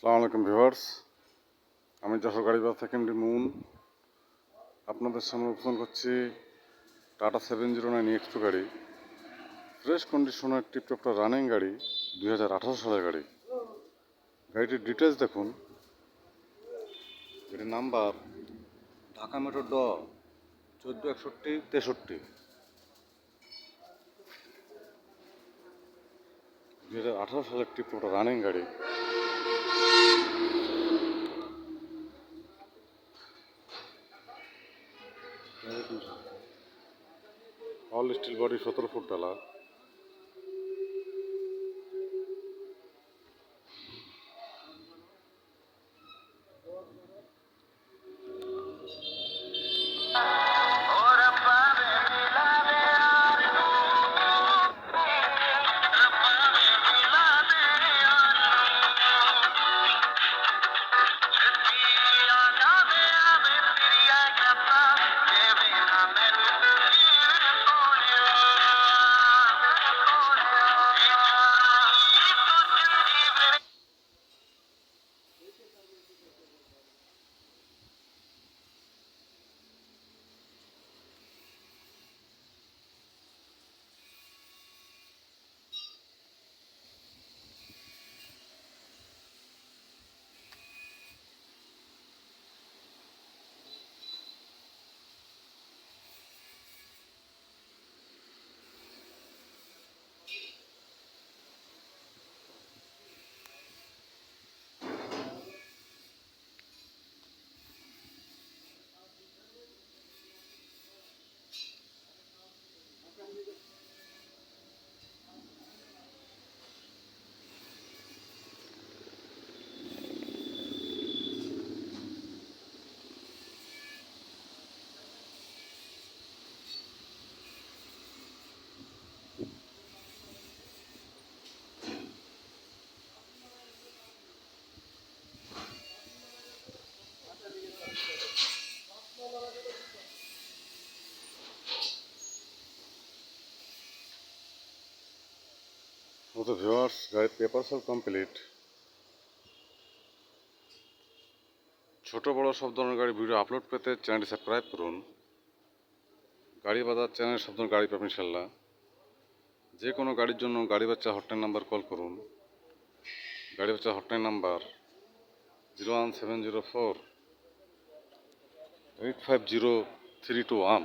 সালাম আলাইকুম ভিউয়ার্স। আমি যশোর গাড়ি বাস থেকে এমডি মুন। আপনাদের সামনে উপস্থাপন করছি Tata seven zero nine expo গাড়ি। ফ্রেশ কন্ডিশনের টিপটপটা রানিং গাড়ি, দুই হাজার আঠারো সালের গাড়ি। গাড়িটির ডিটেলস দেখুন। এটির নাম্বার, ঢাকা মেট্রো ড, চোদ্দ একষট্টি, তেষট্টি। দুই হাজার আঠারো সালের টিপটপটা রানিং গাড়ি। অল স্টিল বডি সতেরো ফুট ডালা। মতো ভিউয়ার্স গাড়ির পেপার সব কমপ্লিট ছোট বড় সব ধরনের গাড়ি ভিডিও আপলোড পেতে চ্যানেলটি সাবস্ক্রাইব করুন গাড়ি বাজার চ্যানেল সব ধরনের গাড়ি পাবেন ইনশাল্লাহ যে কোনো গাড়ির জন্য গাড়ি বাচ্চা হটলাইন নাম্বার কল করুন গাড়ি বাচ্চা hotline number zero one seven zero four eight five zero three two one